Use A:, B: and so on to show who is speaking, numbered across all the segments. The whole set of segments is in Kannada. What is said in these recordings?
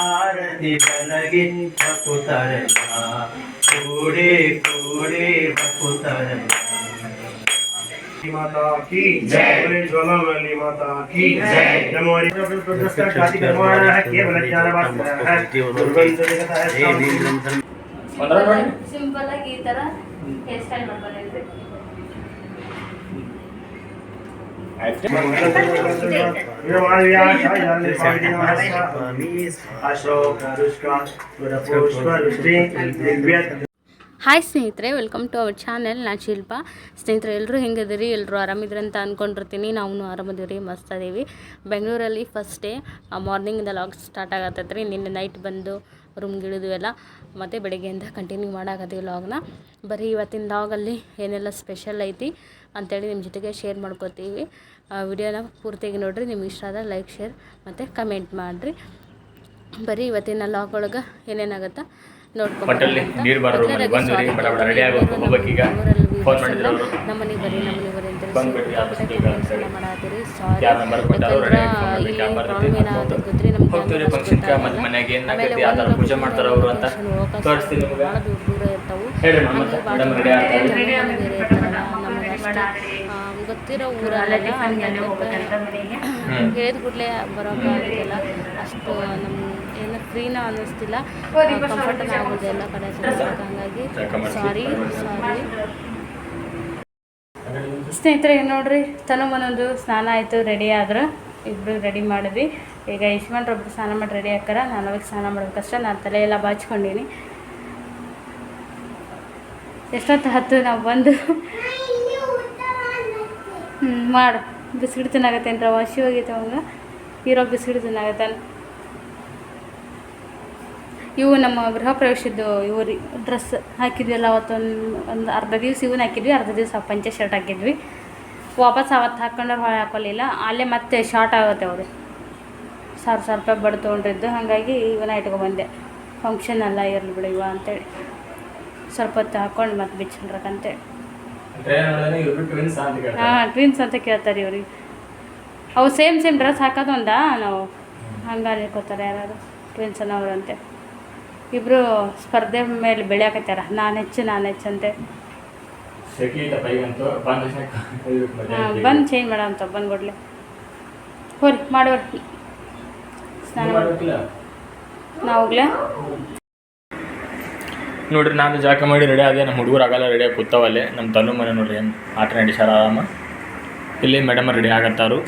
A: आरती बनगे बकुतर कूड़े कूड़े बकुतर
B: माता की
A: जय
B: जय। वाली माता की
A: जय।
B: जनवरी करवाना है के भला चार बात तो है दुर्गंध से कहता है
C: पंद्रह सिंपल की तरह हेयर स्टाइल बनवाने
B: अशोक रुष्का पुष्प रुष्टि दिव्य
C: ಹಾಯ್ ಸ್ನೇಹಿತರೆ ವೆಲ್ಕಮ್ ಟು ಅವರ್ ಚಾನೆಲ್ ನಾನು ಶಿಲ್ಪ. ಸ್ನೇಹಿತರೆ ಎಲ್ಲರೂ ಹೆಂಗಿದ್ದೀರಿ? ಎಲ್ಲರೂ ಆರಾಮಿದ್ರಿ ಅಂತ ಅಂದ್ಕೊಂಡಿರ್ತೀನಿ ನಾವು ಆರಾಮದಿರಿ ಮಸ್ತ್ ಅದೀವಿ. ಬೆಂಗಳೂರಲ್ಲಿ ಫಸ್ಟ್ ಡೇ ಮಾರ್ನಿಂಗಿಂದ ಲಾಗ್ ಸ್ಟಾರ್ಟ್ ಆಗತ್ತೈತೆ ರೀ ನಿನ್ನೆ ನೈಟ್ ಬಂದು ಇಳಿದ್ವಿ ಎಲ್ಲ. ಮತ್ತು ಬೆಳಗ್ಗೆಯಿಂದ ಕಂಟಿನ್ಯೂ ಮಾಡಾಕತ್ತೀವಿ ಲಾಗ್ನ ಬರೀ ಇವತ್ತಿನ ಲಾಗಲ್ಲಿ ಏನೆಲ್ಲ ಸ್ಪೆಷಲ್ ಐತಿ ಅಂತೇಳಿ ನಿಮ್ಮ ಜೊತೆಗೆ ಶೇರ್ ಮಾಡ್ಕೋತೀವಿ. ವಿಡಿಯೋನ ಪೂರ್ತಿಯಾಗಿ ನೋಡಿರಿ. ನಿಮ್ಗೆ ಇಷ್ಟ ಆದ ಲೈಕ್ ಶೇರ್ ಮತ್ತು ಕಮೆಂಟ್ ಮಾಡಿರಿ. ಬರೀ ಇವತ್ತಿನ ಲಾಗ್ ಒಳಗೆ ಏನೇನಾಗತ್ತಾ?
D: ಹೊಟ್ಟೆಲ್ಲಿ ನೀರು ಬರೋ ರೂಮಲ್ಲಿ ರೀ ಬಡ ಬಡ ರೆಡಿ ಆಗೋದು ಹೋಗ್ಬೇಕೀಗ ಫೋನ್ ಮಾಡಿದ್ರು ಅವರು.
C: ನಮ್ಮನೆ ಬರ್ರಿ ನಮ್ಮನೆ ಬರ್ರಿ ಅಂತ. ಮಾಡಾತಿರಿ ಸಾರಿ
D: ಯಾರ್ ನಂಬರ್ ಕೊಟ್ಟಾರೋ ರೆಡಿ ಆಗಿ ಬರ್ತೈತಿ ಹೋಗ್ತೀವಿ ಫಂಕ್ಷನ್ಗೆ ಮತ್ತೆ ಮನ್ಯಾಗ ಏನ್ ಆಗೈತಿ ಯಾವ ಥರ ಪೂಜೆ ಮಾಡ್ತಾರ ಅವರು ಅಂತ ತೋರಿಸ್ತೀನಿ ನಿಮ್ಗೆ. ಹೇಳಿ ಮೇಡಮ್ ರೆಡಿ ಆಗ್ತಾರೆ
C: ಗೊತ್ತಿರೋ ಊರಲ್ಲ. ಹೇಳಿದ ಕೂಡಲೇ ಬರೋಕ್ಕಾಗೋದಿಲ್ಲ ಅಷ್ಟು ನಮ್ಮ ಏನು ಫ್ರೀನ ಅನ್ನಿಸ್ತಿಲ್ಲ. ಕಂಫರ್ಟಬಲ್ ಆಗೋದು ಎಲ್ಲ ಕಡೆ ಹಂಗಾಗಿ ಸಾರಿ ಸಾರಿ ಸ್ನೇಹಿತರೆ ಈಗ ನೋಡ್ರಿ ತನು ಒಂದೊಂದು ಸ್ನಾನ ಆಯಿತು ರೆಡಿ ಆದ್ರೆ. ಇಬ್ಬರು ರೆಡಿ ಮಾಡಿದ್ವಿ. ಈಗ ಯಶ್ವಂತ್ರೊಬ್ರು ಸ್ನಾನ ಮಾಡಿ ರೆಡಿ ಹಾಕಾರ ನಾನು ಅವಾಗ ಸ್ನಾನ ಮಾಡ್ಬೇಕಷ್ಟೇ ನಾನು ತಲೆ ಎಲ್ಲ ಬಾಚ್ಕೊಂಡೀನಿ. ಎಷ್ಟೊತ್ತು ಹತ್ತು? ನಾವು ಬಂದು ಹ್ಞೂ ಮಾಡು. ಬಿಸ್ಕಿಟ್ ತಿನ್ನಾಗತ್ತೇನ್ರ ವಾಸಿ ಹೋಗೈತೆ ಅವಂಗ ಇರೋ ಬಿಸ್ಕಿಟ್ ತಿನ್ನಾಗತ್ತಾನ. ಇವು ನಮ್ಮ ಗೃಹ ಪ್ರವೇಶದ್ದು ಇವು ರೀ ಡ್ರೆಸ್ ಹಾಕಿದ್ವಲ್ಲ ಅವತ್ತೊಂದು ಒಂದು ಅರ್ಧ ದಿವ್ಸ ಇವನ್ನ ಹಾಕಿದ್ವಿ, ಅರ್ಧ ದಿವಸ ಪಂಚೆ ಶರ್ಟ್ ಹಾಕಿದ್ವಿ. ವಾಪಸ್ ಅವತ್ತು ಹಾಕೊಂಡ್ರೆ ಹೊಳೆ ಹಾಕೊಳ್ಳಿಲ್ಲ ಅಲ್ಲೇ ಮತ್ತೆ ಶಾರ್ಟ್ ಆಗುತ್ತೆ ಅವರು ಸಾವಿರ ಸಾವಿರ ರೂಪಾಯಿ ಬಡ್ ತೊಗೊಂಡಿದ್ದು. ಹಾಗಾಗಿ ಇವನ್ನ ಇಟ್ಕೊಬಂದೆ ಫಂಕ್ಷನ್ ಅಲ್ಲ ಇರಲಿ ಬಿಡು ಇವ ಅಂತೇಳಿ. ಸ್ವಲ್ಪ ಹೊತ್ತು ಹಾಕ್ಕೊಂಡು ಮತ್ತೆ ಬಿಚ್ಚಿಲ್ರಕ್ಕಂತೇಳಿ ಹಾಂ ಟ್ವಿನ್ಸ್ ಅಂತ ಕೇಳ್ತಾರೆ ಇವ್ರಿಗೆ ಅವು ಸೇಮ್ ಸೇಮ್ ಡ್ರೆಸ್ ಹಾಕೋದು ಒಂದಾ? ನಾವು ಹಂಗೆ ಅನ್ಕೋತಾರೆ ಯಾರು ಟ್ವಿನ್ಸ್ ಅನ್ನೋರಂತೆ ಇಬ್ಬರು ಸ್ಪರ್ಧೆ ಮೇಲೆ ಬೆಳೆಯಾಕತ್ಯಾರ. ನಾನು ಹೆಚ್ಚು ನಾನು ಹೆಚ್ಚು ಅಂತೆ. ಹಾಂ ಬಂದು ಚೇಂಜ್ ಮಾಡೋಂತ ಬಂದ್ಬಿಡ್ಲಿ ಹೋರಿ ಮಾಡೋರಿ ಸ್ನಾನ ನಾವು ಹೋಗ್ಲಾ?
D: ನೋಡ್ರಿ, ನಾನು ಜಾಕ ಮಾಡಿ ರೆಡಿ ಆದೆ ನಮ್ಮ ಹುಡುಗರು ಆಗಲ್ಲ ರೆಡಿ ಕೂತಾವಲ್ಲೇ ನಮ್ಮ ತನ್ನು ಮನೆ ನೋಡ್ರಿ, ಏನು ಆಟ ನಡೆಸ್ಯಾರ ಆರಾಮ. ಇಲ್ಲಿ ಮೇಡಮ್ ರೆಡಿ ಆಗತ್ತಾರು.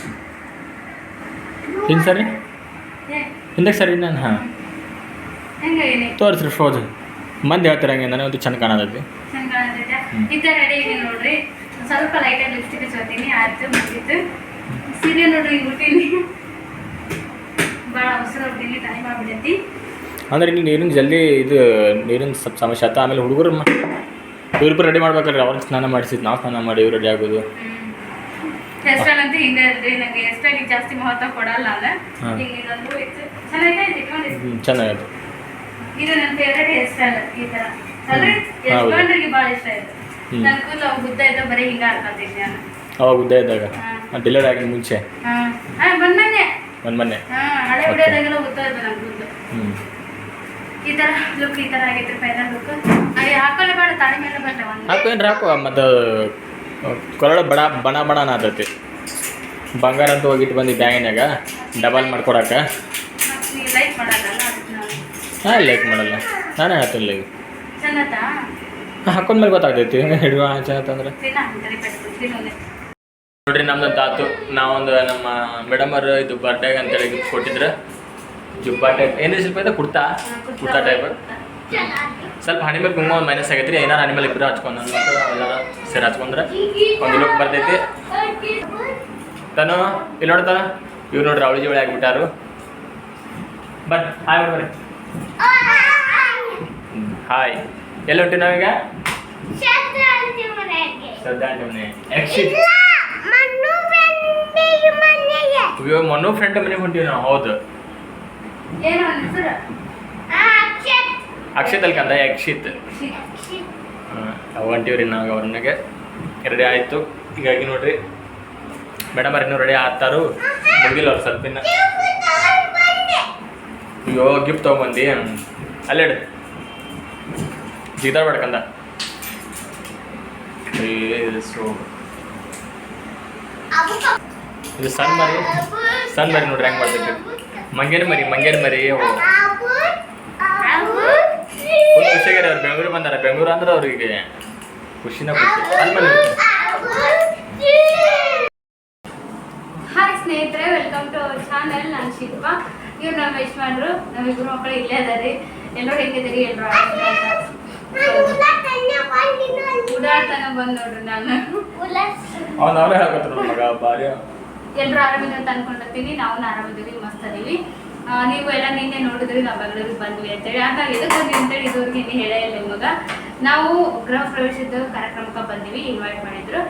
D: ಹಿಂಗೆ ಸರಿ? ಹಿಂದಕ್ಕೆ ಸರಿ ನಾನು, ಹಾಂ. ತೋರಿಸ್ರಿ ಫೋಜ್. ಮಂದಿ ಹೇಳ್ತಿರಂಗೆ ನನಗೆ ಒಂದು ಚಂದ ಕಾಣತೈತಿ.
C: ನೋಡ್ರಿ. ಸ್ವಲ್ಪ ಲೈಟಾಗಿ ಲಿಪ್ಸ್ಟಿಕ್ ಹಚ್ಕೋತೀನಿ, ಆಯ್ತು, ಮುಗಿತು. ಸೀರೆ ನೋಡ್ರಿ ಹುಟ್ಟೀನಿ ಭಾಳ ಅವಸರ ಹೊಡ್ತೀನಿ ಟೈಮ್ ಆಗ್ಬಿಡೈತಿ
D: ಅಂದ್ರೆ ಇಲ್ಲಿ ನೀರಿನ ಜಲ್ದಿ ಇದು ನೀರಿನ ಸ್ವಲ್ಪ ಸಮಸ್ಯೆ ಆಯ್ತು ಆಮೇಲೆ ಹುಡುಗರು ಇವ್ರಿಬ್ರು ರೆಡಿ ಮಾಡ್ಬೇಕಲ್ರಿ. ಅವ್ರಿಗೆ ಸ್ನಾನ ಮಾಡಿಸಿದ್ ನಾವು ಸ್ನಾನ ಮಾಡಿ ಇವ್ರು ರೆಡಿ ಆಗೋದು.
C: ಅಂತ ಹಿಂಗೆ ಜಾಸ್ತಿ ಮಹತ್ವ ಕೊಡಲ್ಲ ನಾನು
D: ಹಾಂ.
C: ಈಗ ಇದೊಂದು ಇತ್ತು. ಚೆನ್ನಾಗೈತೆ ಇಟ್ಕೊಂಡಿದ್ದು
D: ಹ್ಮ್, ಚೆನ್ನಾಗೈತೆ
C: ಇದು ನನ್ನ ಫೇವ್ರೆಟ್ ಹೇರ್ ಸ್ಟೈಲ್ ಈ ಥರ ಅಲ್ರಿ
D: ಹೌದು.
C: ಯಜಮಾನ್ರಿಗೆ ಭಾಳ ಇಷ್ಟ ಆಯ್ತು
D: ಹ್ಮ್.
C: ನನ್ನ ಕೂದಲು ಅವು ಉದ್ದ ಇದ್ದ ಬರೀ ಹಿಂಗೆ ಹಾಡ್ಕೊತೀನಿ ನಾನು.
D: ಅವಾಗ ಉದ್ದ ಇದ್ದಾಗ?
C: ಹಾಂ.
D: ಆಗಿ ಮುಂಚೆ?
C: ಹಾಂ. ಹಾಂ ಬಂದೆ
D: ಒಂದು ಮೊನ್ನೆ
C: ಹಾ ಹಳೆ ವಿಡಿಯೋದಾಗೆಲ್ಲ ಉದ್ದ ಇದ್ದ ನನ್ನ ಕೂದಲು.
D: ಹ್ಞೂ
C: ಈ ತರ ಲುಕ್ ಈ ತರ ಆಗೈತೆ ಫೈನಲ್ ಲುಕ್ ಅಯ್ಯ ಹಾಕೋಲೇ ಬೇಡ ತಾಳಿ ಮೇಲೆ ಬರ್ತವೆ
D: ಹಾಕೇನ್ರಿ ಹಾಕುವ ಮತ್ತು ಕೊರಳ ಬಣ ಬಣ ಬಣ ಆತೈತಿ. ಬಂಗಾರ ಅಂತ ಹೋಗಿಟ್ಟು ಬಂದು ಬ್ಯಾಂಗಿನಾಗ ಡಬಲ್ ಮಾಡ್ಕೊಡಕ್ಕೆ
C: ಲೈಕ್ ಮಾಡಲ್ಲ
D: ಹಾಂ ಲೈಕ್ ಮಾಡಲ್ಲ? ನಾನೇ ಹೇಳ್ತೀನಿ ಲೈಕ್ ಹಾಕೊಂಡ್ಮೇಲೆ ಗೊತ್ತಾಗ್ತೈತಿ. ಹಿಡಿಯುವ
C: ತಿನ್ನೋದೆ
D: ನೋಡ್ರಿ ನಮ್ದು ತಾತು ನಾವೊಂದು ನಮ್ಮ ಮೇಡಮರ್ ಇದು ಬರ್ಡೇಗೆ ಅಂತೇಳಿ gift ಕೊಟ್ಟಿದ್ರೆ. ಜುಬ್ಬಾ ಟೈಪ್ ಏನು ಸ್ವಲ್ಪ ಇದೆ ಕುರ್ತಾ ಕುರ್ತಾ ಟೈಪ್ ಸ್ವಲ್ಪ ಹಣಿ ಮೇಲೆ ಕುಂಕುಮ ಒಂದು ಮೈನಸ್ ರೀ ಏನಾರು ಹಣಿ ಮೇಲೆ ಇಬ್ಬರು ಹಚ್ಕೊಂಡು ಎಲ್ಲಾರ ಸೇರಿ ಹಚ್ಕೊಂಡ್ರೆ ಒಂದು ಲುಕ್ ಬರ್ತೈತಿ. ತಾನು ಇಲ್ಲಿ ನೋಡ್ತಾನ ಇವ್ರು ನೋಡ್ರಿ ಅವಳಿ ಜೋಳಿ ಆಗಿಬಿಟ್ಟಾರು. ಬರ್ರಿ ಹಾಯ್ ಬರ್ರಿ. ಹಾಯ್. ಎಲ್ಲಿ ಹೊಂಟಿ ನಾವೀಗ ಮನೆ ಎಕ್ಸಿಟ್ ಇವಾಗ ಮೊನ್ನೂ ಫ್ರೆಂಡ್ ಮನೆಗೆ ಹೊಂಟೀವಿ ನಾವು ಹೌದು.
C: ಏನು ಹೆಸರು?
D: ಅಕ್ಷಿತ್. ಅಲ್ಲಿ ಕಂದ ಅಕ್ಷಿತ್. ಅವು ಹೊಂಟೀವ್ರಿ ನಾವು ಅವ್ರನ್ನಾಗೆ ರೆಡಿ ಆಯಿತು. ಹೀಗಾಗಿ ನೋಡ್ರಿ. ಮೇಡಮ್ ಅವ್ರು ಇನ್ನೂ ರೆಡಿ ಆಗ್ತಾರು. ಮುಗಿಲ್ಲ ಅವ್ರು ಸ್ವಲ್ಪ ಇನ್ನ. ಅಯ್ಯೋ ಗಿಫ್ಟ್ ತೊಗೊಂಬಂದು. ಅಲ್ಲೇ ಇಡು. ಕಂದ. ಬೇಡಕಂದ ಸೊ ಇದು ಸಣ್ಣ ಮರಿ. ಸಣ್ಣ ಮರಿ ನೋಡ್ರಿ ಹೆಂಗೆ ಮಾಡ್ಬೇಕು. ಮಂಗೇನ ಮರಿ ಮಂಗೇನ ಮರಿ ಫುಲ್ ಖುಷಿಯಾಗ್ಯಾರ ಅವ್ರು. ಬೆಂಗಳೂರು ಬಂದಾರ. ಬೆಂಗಳೂರು ಅಂದ್ರೆ ಅವ್ರಿಗೆ ಖುಷಿನ ಖುಷಿ.
C: ಹಾಯ್ ಸ್ನೇಹಿತರೆ ವೆಲ್ಕಮ್ ಟು ಅವರ್ ಚಾನೆಲ್ ನಾನು ಶಿಲ್ಪ. ಇವ್ರು ನಮ್ಮ ಯಶ್ಮಾನ್ರು ನಮ್ಮ ಇಬ್ಬರು ಮಕ್ಕಳು ಇಲ್ಲೇ ಅದಾರಿ ಎಲ್ಲರೂ ಹೆಂಗಿದ್ದೀರಿ ಎಲ್ಲರೂ ಉದಾಹರಣೆ ಬಂದ್ ನೋಡ್ರಿ ನಾನು.
D: ಅವ್ನು ಅವರೇ ಹೇಳ್ಕೊತಾರ ಮಗ ಭಾರಿ
C: ಎಲ್ಲರೂ ಆರಾಮಿದೆ ಅಂತ ಅನ್ಕೊಂಡಿರ್ತೀನಿ ನಾವು ಆರಾಮಿದ್ದೀವಿ, ಮಸ್ತ್ ಅದೀವಿ. ನೀವು ಎಲ್ಲ ನಿನ್ನೆ ನೋಡಿದ್ರಿ, ನಾವು ಬೆಂಗಳೂರಿಗೆ ಬಂದ್ವಿ ಅಂತೇಳಿ. ಆಗ ಎದಕ್ಕೆ ಬಂದ್ವಿ ಅಂತೇಳಿ ಇದುವರೆಗೆ ಇನ್ನು ಹೇಳೇ ಇಲ್ಲ ನಾವು ಗೃಹ ಪ್ರವೇಶದ ಕಾರ್ಯಕ್ರಮಕ್ಕೆ ಬಂದಿವಿ ಇನ್ವೈಟ್ ಮಾಡಿದ್ರು.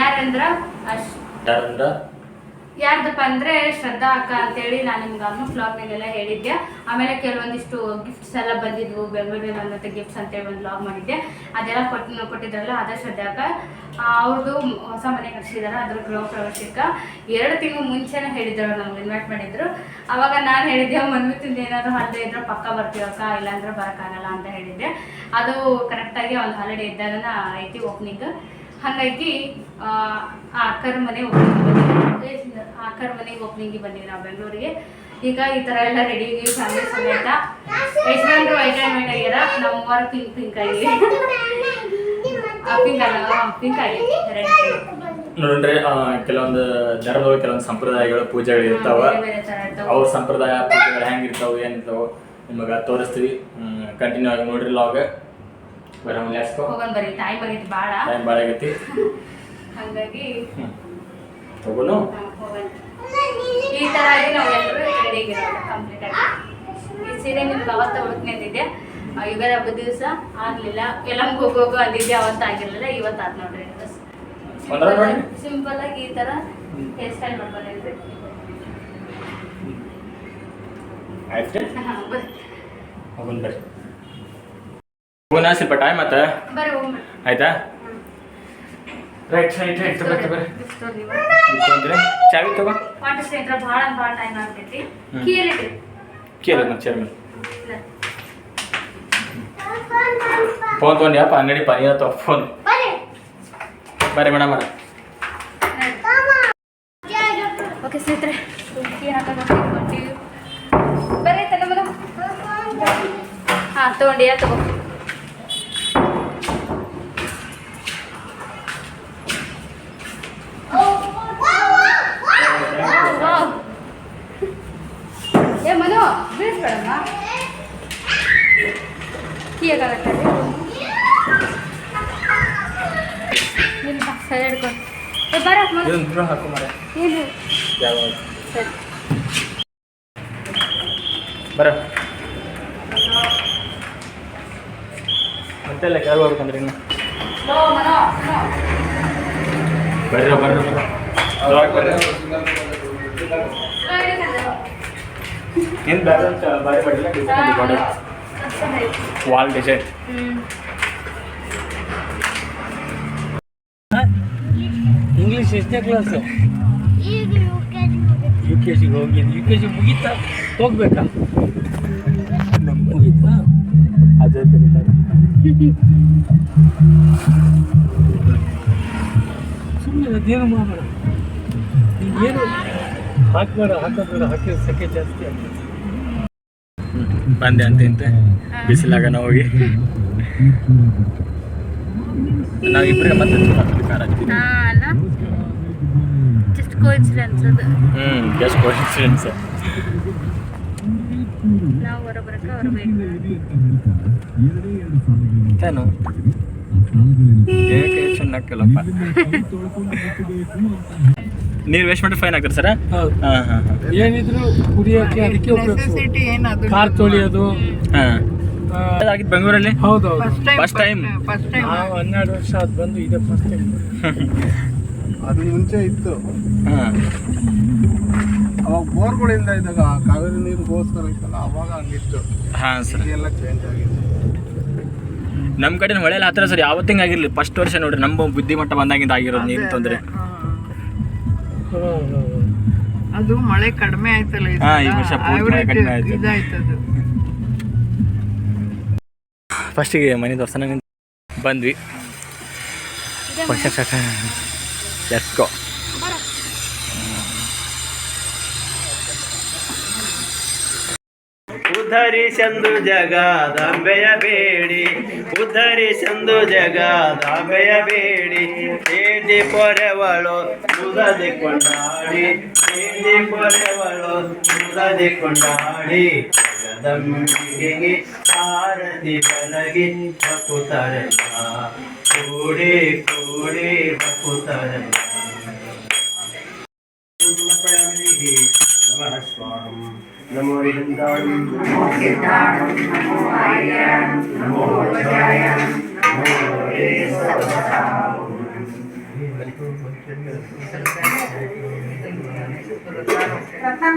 C: ಯಾರಂದ್ರ? ಯಾರ್ದಪ್ಪ ಅಂದ್ರೆ ಶ್ರದ್ಧಾ ಅಕ್ಕ ಅಂತೇಳಿ ನಾನು ನಿಮ್ಗೆ ಅಮ್ಮ ಫ್ಲಾಗ್ನಾಗೆಲ್ಲ ಹೇಳಿದ್ದೆ. ಆಮೇಲೆ ಕೆಲವೊಂದಿಷ್ಟು ಗಿಫ್ಟ್ಸ್ ಎಲ್ಲ ಬಂದಿದ್ವು ಬೆಂಗಳೂರಿನ ಮತ್ತೆ ಗಿಫ್ಟ್ಸ್ ಅಂತೇಳಿ ಒಂದು ವ್ಲಾಗ್ ಮಾಡಿದ್ದೆ. ಅದೆಲ್ಲ ಕೊಟ್ಟು, ಕೊಟ್ಟಿದ್ರಲ್ಲ, ಅದೇ ಶ್ರದ್ಧಾ ಅಕ್ಕ. ಅವ್ರದ್ದು ಹೊಸ ಮನೆ ಕಟ್ಸಿದಾರೆ, ಅದ್ರ ಗೃಹ ಪ್ರವೇಶಕ್ಕೆ. ಎರಡು ತಿಂಗಳು ಮುಂಚೆನೇ ಹೇಳಿದ್ರು ನಮ್ಗೆ ಇನ್ವೈಟ್ ಮಾಡಿದ್ರು. ಅವಾಗ ನಾನು ಹೇಳಿದ್ದೆ ಮನ್ವಿತಿಂದ ಏನಾದ್ರು ಹಾಲಿಡೇ ಇದ್ರೆ ಪಕ್ಕ ಬರ್ತೀವಕ್ಕ ಇಲ್ಲಾಂದ್ರೆ ಬರೋಕ್ಕಾಗಲ್ಲ ಅಂತ ಹೇಳಿದ್ದೆ. ಅದು ಕರೆಕ್ಟಾಗಿ ಒಂದು ಹಾಲಿಡೇ ಇದ್ದಾಗ ಐತಿ ಓಪನಿಂಗ್ ಹಾಗಾಗಿ ಆ ಅಕ್ಕರ ಮನೆ ಓಪನಿಂಗ್ ಬಂದಿವಿ ಆ ಅಕ್ಕರ ಮನೆಗೆ ಓಪನಿಂಗ್ ಬಂದೀವಿ ನಾವು ಬೆಂಗಳೂರಿಗೆ. ಈಗ ಈ ಥರ ಎಲ್ಲ ರೆಡಿ ಫ್ಯಾಮಿಲಿ ಸಮೇತ. ಯಜಮಾನ್ರು ವೈಟ್ ಆ್ಯಂಡ್ ಆಗ್ಯಾರ ನಮ್ಮ ಮೂವರು ಪಿಂಕ್ ಪಿಂಕ್ ಆಗಿ. ಪಿಂಕ್ ಅಲ್ಲ ಪಿಂಕ್ ಆಗಿ.
D: ನೋಡ್ರಿ ಆ, ಕೆಲವೊಂದು ಧರ್ಮದ ಕೆಲವೊಂದು ಸಂಪ್ರದಾಯಗಳು ಪೂಜೆಗಳು ಇರ್ತಾವ. ಅವ್ರ ಸಂಪ್ರದಾಯ ಪೂಜೆಗಳು ಹೆಂಗಿರ್ತಾವ ಏನಿರ್ತಾವ ನಿಮಗೆ ತೋರಿಸ್ತೀವಿ. ಕಂಟಿನ್ಯೂ ಆಗಿ ನೋಡ್ರಿ ಲಾಗ್ ಬರೋ ಲೆಸ್ಕೋ
C: ಹೋಗೋಣ ಬರ್ರಿ ಟೈಮ್ ಆಗೈತಿ ಭಾಳ
D: ಟೈಮ್ ಭಾಳ ಆಗೈತಿ.
C: ಹಾಗಾಗಿ
D: ತಗೋನು.
C: ಈ ತರ ಆಗಿ ನಾವು ಎಲ್ಲರೂ ರೆಡಿ ಕಂಪ್ಲೀಟ್ ಆಗಿ. ಈ ಸೀರೆ ನಿಮ್ಗೆ ಅವತ್ತ ಹುಡುಕ್ನಿದ್ದೆ ಯುಗಾದಿ ಹಬ್ಬದ ದಿವಸ ಆಗ್ಲಿಲ್ಲ. ಎಲ್ಲ ಹೋಗೋಗು ಅಂದಿದ್ದೆ ಅವತ್ತು ಆಗಿರ್ಲಿಲ್ಲ ಇವತ್ತು ಆದ್ ನೋಡ್ರಿ ಸಿಂಪಲ್ ಆಗಿ ಈ ತರ ಹೇರ್ ಸ್ಟೈಲ್ ಮಾಡ್ಕೊಂಡಿದ್ರಿ
D: ಆಯ್ತು. ಹೋಗೋಣ ಬರ್ರಿ ಹೋಗೋಣ ಸ್ವಲ್ಪ ಟೈಮ್ ಆತ
C: ಹೋಗ್ಬಿಡ್ರಿ
D: ಆಯ್ತಾ? ರೈಟ್ ರೈಟ್ ರೈಟ್ ಬರ್ರಿ ಬರ್ರಿ ಇಟ್ಕೊಂಡ್ರೆ ಚಾವಿ ತಗೋ.
C: ಸ್ನೇಹಿತರ ಬಹಳ ಭಾಳ ಟೈಮ್ ಆಗ್ತೈತಿ
D: ಮತ್ತೆ ಚೇರ್ಮನ್. ಫೋನ್ ತೊಗೊಂಡ್ಯಪ್ಪ ಅಂಗಡಿ ಪನಿ ಅಥವಾ ಫೋನ್
C: ಬರ್ರಿ.
D: ಮೇಡಮ್ ಅವ್ರೆ.
C: ಓಕೆ ಸ್ನೇಹಿತರೆ ಹಾಂ ತೊಗೊಂಡಿಯಾ ತಗೋ ವಾವ್. ಏ ಮನು ಬೀಳಿಸ್ಬೇಡಮ್ಮ ಇಲ್ಲ ಸರಿ ಹಿಡ್ಕೊಂಡು ಏ ಬರ
D: ಹಾಕು ಮರ
C: ಏನು
D: ಯಾವ
C: ಸರಿ.
D: ಬರ. ಮತ್ತೆ ಎಲ್ಲ ಕೆಳಗೆ ಹೋಗ್ಬೇಕಂದ್ರೆ ಇನ್ನು. ಬರ್ರಿ ಬರ್ರಿ. ಬರ್ರಿ. ಏನು ಬ್ಯಾಲೆನ್ಸ್ ಬಾರಿ ಗಾಡಿ ವಾಲ್ ಡಿಸೈನ್
E: ಇಂಗ್ಲೀಷ್ ಎಷ್ಟನೇ ಕ್ಲಾಸ್ ಯು ಕೆ ಜಿಗೆ ಹೋಗಿ ಯು ಕೆ ಜಿ ಮುಗೀತಾ? ಹೋಗ್ಬೇಕಾ? ಮುಗೀತಾ?
D: ಅದೇ ತೆಗಿತಾರೆ
E: ಸುಮ್ಮನೆ ಅದೇನು ಮಾಡಬೇಡ. ಏನು ಹಾಕ್ಬೇಡ ಹಾಕೋಬೇಡ ಹಾಕಿದ್ರೆ ಸೆಕೆ ಜಾಸ್ತಿ ಆಗ್ತದೆ.
D: ಬಂದೆ ಅಂತ ಇಂತ ಬಿಸಿಲಾಗ ನಾವು ಹೋಗಿ. ನಾವು ಇಬ್ಬರಿಗೆ ಮತ್ತೆ ಕಾರ
C: ಹಾಂ ಅಲ್ಲ? ಜಸ್ಟ್ ಕೋಇನ್ಸಿಡೆನ್ಸ್ ನಾವು
D: ಏನು ಏಕೆ? ನೀರು ವೇಸ್ಟ್ ಮಾಡಿ ಫೈನ್ ಆಗ್ತಾರೆ ಸರ್?
E: ಹೌದು.
D: ಹಾಂ ಹಾಂ
E: ಏನಿದ್ರು ಕುಡಿಯೋಕೆ ಅದಕ್ಕೆ ಕಾರ್ ತೊಳೆಯೋದು.
D: ಹಾಂ. ಆಗಿದ್ದು ಬೆಂಗಳೂರಲ್ಲಿ?
E: ಹೌದು
D: ಫಸ್ಟ್ ಟೈಮ್
E: ನಾವು ಹನ್ನೆರಡು ವರ್ಷ ಅದು ಬಂದು ಇದೆ ಫಸ್ಟ್ ಟೈಮ್
F: ಅದು ಮುಂಚೆ ಇತ್ತು.
D: ಹಾಂ.
F: ಅವಾಗ ಬೋರ್ಗಳಿಂದ ಇದ್ದಾಗ ಕಾವೇರಿ ನೀರು ಗೋಸ್ಕರ ಇತ್ತಲ್ಲ ಅವಾಗ ಹಂಗಿತ್ತು.
D: ಹಾಂ ಸರ್.
F: ಎಲ್ಲ ಚೇಂಜ್ ಆಗಿದೆ.
D: ನಮ್ಮ ಕಡೆ ಹೊಳೆಯಲ್ಲಿ ಹತ್ತಿರ ಸರ್ ಯಾವತ್ತಿಂಗ್ ಆಗಿರಲಿ ಫಸ್ಟ್ ವರ್ಷ ನೋಡ್ರಿ ನಮ್ಮ ಬುದ್ಧಿಮಟ್ಟ ಬಂದಾಗಿಂದ ಆಗಿರೋದು ನೀರು ತೊಂದರೆ.
G: ಅದು ಮಳೆ ಕಡಿಮೆ ಆಯ್ತಲ್ಲ ಈ
D: ವರ್ಷ ಪೂರ್ತಿ ಮಳೆ
G: Average
D: ಕಡಿಮೆ ಆಯ್ತು.
G: ಇದಾಯ್ತದು
D: ಫಸ್ಟಿಗೆ ಮನೆ ದರ್ಶನ ಬಂದ್ವಿ. ಫಂಕ್ಷನ್ ಸ್ಟಾರ್ಟ್ ಲೆಟ್ಸ್ ಗೋ
B: ಉದ್ಧರಿಸೆಂದು ಜಗದಾಂಬೆಯ ಬೇಡಿ ಉದ್ಧರಿಸೆಂದು ಜಗದಾಂಬೆಯ ಬೇಡಿ ತೇಡಿ ಪೊರೆವಳು ಮುದದಿ ಕೊಂಡಾಡಿ ತೇಡಿ ಪೊರೆವಳು ಮುದದಿ ಕೊಂಡಾಡಿ ಜಗದಂಬಿಗೆ ಆರತಿ ಬೆಳಗಿ ಬಕುತರಲ್ಲ ಕೂಡಿ ಕೂಡಿ ಬಕುತರಲ್ಲ ನಮಃ ಸ್ವಾಹಂ നമോ അരികന്താഴം നമോ ആര്യാണം നമോ ഉപായം നമോ രത്നം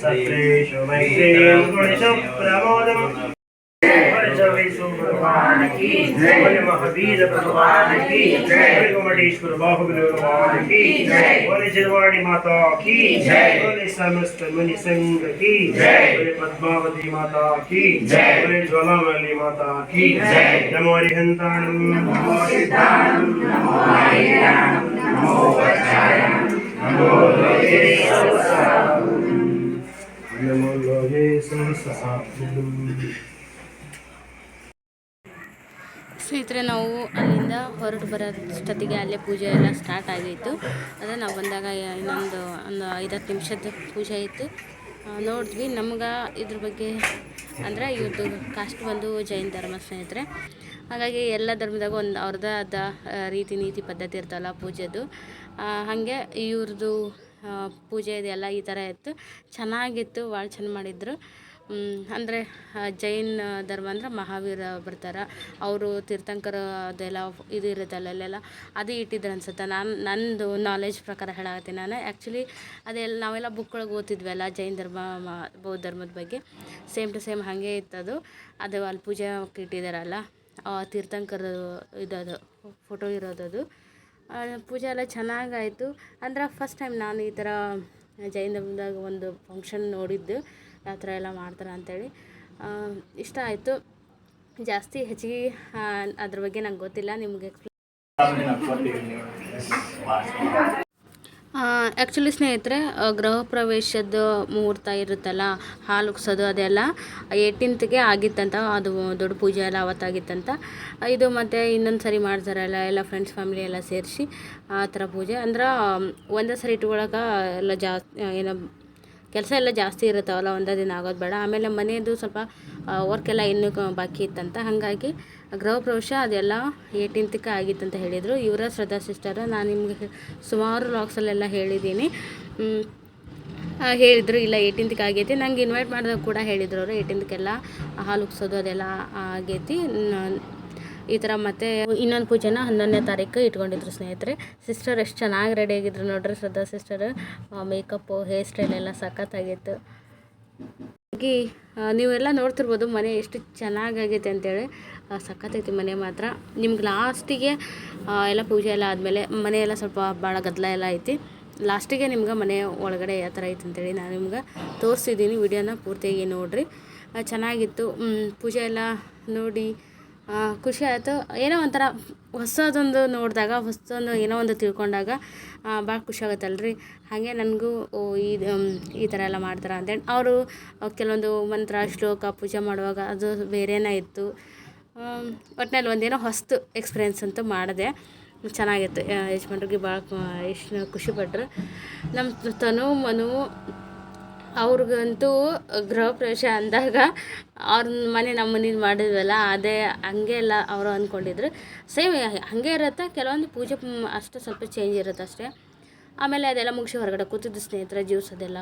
B: సత్రేషు మైత్రేయం గుణిషు ప్రమోదం భగవానికి జయ మహావీర భగవానికి జయ వెంకటేశ్వర బాహుబలి భగవానికి జయ భోలి జర్వాణి నమో హరిహంతాణం నమో
H: ಸ್ನೇಹಿತರೆ, ನಾವು ಅಲ್ಲಿಂದ ಹೊರಟು ಬರೋಷ್ಟೊತ್ತಿಗೆ ಅಲ್ಲೇ ಪೂಜೆ ಎಲ್ಲ ಸ್ಟಾರ್ಟ್ ಆಗಿತ್ತು ಅದೇ ನಾವು ಬಂದಾಗ ಇನ್ನೊಂದು ಒಂದು ಐದತ್ತು ನಿಮಿಷದ ಪೂಜೆ ಇತ್ತು ನೋಡಿದ್ವಿ. ನಮ್ಗೆ ಇದ್ರ ಬಗ್ಗೆ ಅಂದರೆ ಇವ್ರದ್ದು ಕಾಸ್ಟ್ ಬಂದು ಜೈನ್ ಧರ್ಮ ಸ್ನೇಹಿತರೆ. ಹಾಗಾಗಿ ಎಲ್ಲ ಧರ್ಮದಾಗ ಒಂದು ಅವ್ರದ್ದೇ ಆದ ರೀತಿ ನೀತಿ ಪದ್ಧತಿ ಇರ್ತಲ್ಲ ಪೂಜೆದು. ಹಾಗೆ ಇವ್ರದ್ದು ಪೂಜೆ ಇದೆಲ್ಲ ಈ ಥರ ಇತ್ತು. ಚೆನ್ನಾಗಿತ್ತು, ಭಾಳ ಚೆಂದ ಮಾಡಿದ್ರು. ಅಂದರೆ ಜೈನ್ ಧರ್ಮ ಅಂದ್ರೆ ಮಹಾವೀರ ಬರ್ತಾರೆ. ಅವರು ತೀರ್ಥಂಕರ ಅದೆಲ್ಲ ಇದು ಇರುತ್ತಲ್ಲ ಅಲ್ಲೆಲ್ಲ. ಅದು ಇಟ್ಟಿದ್ರು ಅನ್ಸುತ್ತೆ. ನಾನು, ನಂದು ನಾಲೆಜ್ ಪ್ರಕಾರ ಹೇಳಾಗತ್ತೆ ನಾನು. ಆ್ಯಕ್ಚುಲಿ ಅದೆಲ್ಲ ನಾವೆಲ್ಲ ಬುಕ್ಗಳಿಗೆ ಓದ್ತಿದ್ವಲ್ಲ ಜೈನ್ ಧರ್ಮ ಬೌದ್ಧ ಧರ್ಮದ ಬಗ್ಗೆ. ಸೇಮ್ ಟು ಸೇಮ್ ಹಾಗೆ ಇತ್ತದು ಅದು. ಅಲ್ಲಿ ಪೂಜೆ ಇಟ್ಟಿದ್ದಾರಲ್ಲ ತೀರ್ಥಂಕರ ಇದದು ಫೋಟೋ ಇರೋದದು. ಪೂಜೆ ಎಲ್ಲ ಚೆನ್ನಾಗಾಯಿತು. ಅಂದ್ರೆ ಫಸ್ಟ್ ಟೈಮ್ ನಾನು ಈ ಥರ ಜೈನ ಧರ್ಮದಾಗ ಒಂದು ಫಂಕ್ಷನ್ ನೋಡಿದ್ದು ಯಾವ ಥರ ಎಲ್ಲ ಮಾಡ್ತಾರೆ ಅಂಥೇಳಿ ಇಷ್ಟ ಆಯಿತು. ಜಾಸ್ತಿ ಹೆಚ್ಚಿಗೆ ಅದ್ರ ಬಗ್ಗೆ ನಂಗೆ ಗೊತ್ತಿಲ್ಲ, ನಿಮ್ಗೆ ಆ್ಯಕ್ಚುಲಿ ಸ್ನೇಹಿತರೆ ಗೃಹ ಪ್ರವೇಶದ ಮುಹೂರ್ತ ಇರುತ್ತಲ್ಲ, ಹಾಲು ಉಗ್ಸೋದು ಅದೆಲ್ಲ ಏಯ್ಟೀನ್ತ್ಗೆ ಆಗಿತ್ತಂತ, ಅದು ದೊಡ್ಡ ಪೂಜೆ ಎಲ್ಲ ಅವತ್ತಾಗಿತ್ತಂತ. ಇದು ಮತ್ತು ಇನ್ನೊಂದು ಸರಿ ಮಾಡ್ತಾರಲ್ಲ ಎಲ್ಲ ಫ್ರೆಂಡ್ಸ್ ಫ್ಯಾಮಿಲಿ ಎಲ್ಲ ಸೇರಿಸಿ ಆ ಥರ ಪೂಜೆ. ಅಂದ್ರೆ, ಒಂದೇ ಸರಿ ಇಟ್ಕೊಳಕ್ಕೆ ಎಲ್ಲ ಜಾಸ್ತಿ, ಏನೋ ಕೆಲಸ ಎಲ್ಲ ಜಾಸ್ತಿ ಇರುತ್ತವಲ್ಲ ಒಂದೇ ದಿನ ಆಗೋದು ಬೇಡ. ಆಮೇಲೆ ಮನೆಯದು ಸ್ವಲ್ಪ ವರ್ಕ್ ಎಲ್ಲ ಇನ್ನೂ ಬಾಕಿ ಇತ್ತಂತ. ಹಾಗಾಗಿ ಗೃಹ ಪ್ರವೇಶ ಅದೆಲ್ಲ ಆಗಿತ್ತು ಆಗಿತ್ತಂತ ಹೇಳಿದರು. ಇವರ ಶ್ರದ್ಧಾ ಸಿಸ್ಟರ್, ನಾನು ನಿಮಗೆ ಸುಮಾರು ಲಾಕ್ಸಲ್ಲೆಲ್ಲ ಹೇಳಿದ್ದೀನಿ. ಹೇಳಿದರು, ಇಲ್ಲ ಏಯ್ಟೀನ್ತ್ಗೆ ಆಗೈತಿ. ನಂಗೆ ಇನ್ವೈಟ್ ಮಾಡಿದಾಗ ಕೂಡ ಹೇಳಿದ್ರು ಅವರು ಏಯ್ಟೀನ್ತ್ಗೆಲ್ಲ ಹಾಲು ಉಗ್ಸೋದು ಅದೆಲ್ಲ ಆಗೈತಿ. ಈ ಥರ ಮತ್ತೆ ಇನ್ನೊಂದು ಪೂಜೆನ ಹನ್ನೊಂದನೇ ತಾರೀಕು ಇಟ್ಕೊಂಡಿದ್ರು ಸ್ನೇಹಿತರೆ. ಸಿಸ್ಟರ್ ಎಷ್ಟು ಚೆನ್ನಾಗಿ ರೆಡಿ ಆಗಿದ್ರು ನೋಡ್ರಿ Shraddha sister makeup hair style ಎಲ್ಲ ಸಖತ್ತಾಗಿತ್ತು. ಹಾಗಾಗಿ ನೀವೆಲ್ಲ ನೋಡ್ತಿರ್ಬೋದು ಮನೆ ಎಷ್ಟು ಚೆನ್ನಾಗಾಗೈತೆ ಅಂತೇಳಿ. ಸಖತ್ತೈತಿ ಮನೆ ಮಾತ್ರ. ನಿಮ್ಗೆ ಲಾಸ್ಟಿಗೆ ಎಲ್ಲ ಪೂಜೆ ಎಲ್ಲ ಆದಮೇಲೆ ಮನೆಯೆಲ್ಲ ಸ್ವಲ್ಪ ಭಾಳ ಗದ್ದಲ ಎಲ್ಲ ಐತಿ. ಲಾಸ್ಟಿಗೆ ನಿಮ್ಗೆ ಮನೆ ಒಳಗಡೆ ಯಾವ ಥರ ಐತೆ ಅಂತೇಳಿ ನಾನು ನಿಮ್ಗೆ ತೋರಿಸಿದ್ದೀನಿ ವಿಡಿಯೋನ ಪೂರ್ತಿಯಾಗಿ ನೋಡಿರಿ. ಚೆನ್ನಾಗಿತ್ತು. ಪೂಜೆ ಎಲ್ಲ ನೋಡಿ ಖುಷಿ ಆಯಿತು. ಏನೋ ಒಂಥರ ಹೊಸದೊಂದು ನೋಡಿದಾಗ, ಹೊಸದೊಂದು ಏನೋ ಒಂದು ತಿಳ್ಕೊಂಡಾಗ ಭಾಳ ಖುಷಿ ಆಗುತ್ತಲ್ರಿ. ಹಾಗೆ ನನಗೂ ಇದು ಈ ಥರ ಎಲ್ಲ ಮಾಡ್ತಾರೆ ಅಂತೇಳಿ ಅವರು ಕೆಲವೊಂದು ಮಂತ್ರ, ಶ್ಲೋಕ, ಪೂಜೆ ಮಾಡುವಾಗ ಅದು ಬೇರೆನೇ ಇತ್ತು. ಒಟ್ಟಿನಲ್ಲಿ ಒಂದೇನೋ ಹೊಸ್ತು ಎಕ್ಸ್ಪೀರಿಯೆನ್ಸ್ ಅಂತೂ ಮಾಡಿದೆ. ಚೆನ್ನಾಗಿತ್ತು. ಯಜಮಾನ್ರಿಗೆ ಭಾಳ ಎಷ್ಟು ಖುಷಿಪಟ್ಟರು ನಮ್ಮ ತನು, ಮನು ಅವ್ರಿಗಂತೂ ಗೃಹ ಪ್ರವೇಶ ಅಂದಾಗ ಅವ್ರ ಮನೆ ನಮ್ಮ ಮನೇಲಿ ಮಾಡಿದ್ವಲ್ಲ, ಅದೇ ಹಂಗೆ ಎಲ್ಲ ಅವರು ಅಂದ್ಕೊಂಡಿದ್ರು. ಸೇಮ್ ಹಂಗೆ ಇರುತ್ತೆ, ಕೆಲವೊಂದು ಪೂಜೆ ಅಷ್ಟು ಸ್ವಲ್ಪ ಚೇಂಜ್ ಇರುತ್ತೆ ಅಷ್ಟೇ. ಆಮೇಲೆ ಅದೆಲ್ಲ ಮುಗಿಸಿ ಹೊರಗಡೆ ಕೂತಿದ್ದು ಸ್ನೇಹಿತರ ಜ್ಯೂಸ್ ಅದೆಲ್ಲ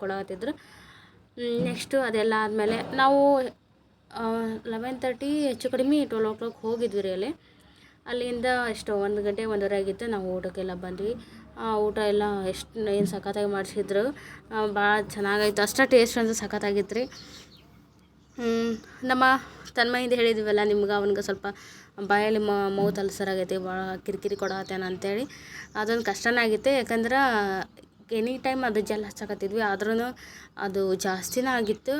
H: ಕೊಡೋತಿದ್ರು ನೆಕ್ಸ್ಟು ಅದೆಲ್ಲ ಆದಮೇಲೆ ನಾವು ಲೆವೆನ್ ತರ್ಟಿ ಹೆಚ್ಚು ಕಡಿಮೆ ಟ್ವೆಲ್ ಓ ಕ್ಲಾಕ್ ಹೋಗಿದ್ವಿ ರೀ ಅಲ್ಲಿ. ಅಲ್ಲಿಂದ ಎಷ್ಟು ಒಂದು ಗಂಟೆ ಒಂದೂವರೆ ಆಗಿತ್ತು, ನಾವು ಊಟಕ್ಕೆಲ್ಲ ಬಂದ್ವಿ. ಊಟ ಎಲ್ಲ ಎಷ್ಟು ಏನು ಸಖತ್ತಾಗಿ ಮಾಡಿಸಿದ್ರು ಭಾಳ ಚೆನ್ನಾಗಾಯ್ತು. ಅಷ್ಟೇ ಟೇಸ್ಟ್ ಅಂತ ಸಖತ್ತಾಗಿತ್ತು ರೀ ನಮ್ಮ ತನ್ಮಯಿಂದ ಹೇಳಿದ್ವಲ್ಲ, ನಿಮ್ಗೆ ಅವನಿಗೆ ಸ್ವಲ್ಪ ಬಾಯಲ್ಲಿ ಅಲ್ಸರ್ ತಲ್ಸರಾಗೈತಿ ಭಾಳ ಕಿರಿಕಿರಿ ಕೊಡತ್ತೇನ ಅಂತೇಳಿ. ಅದೊಂದು ಕಷ್ಟನೇ ಆಗಿತ್ತು. ಯಾಕಂದ್ರೆ ಎನಿ ಟೈಮ್ ಅದು ಜಲ್ ಹಚ್ಚಕತ್ತಿದ್ವಿ ಆದ್ರೂ ಅದು ಜಾಸ್ತಿನೇ ಆಗಿತ್ತು.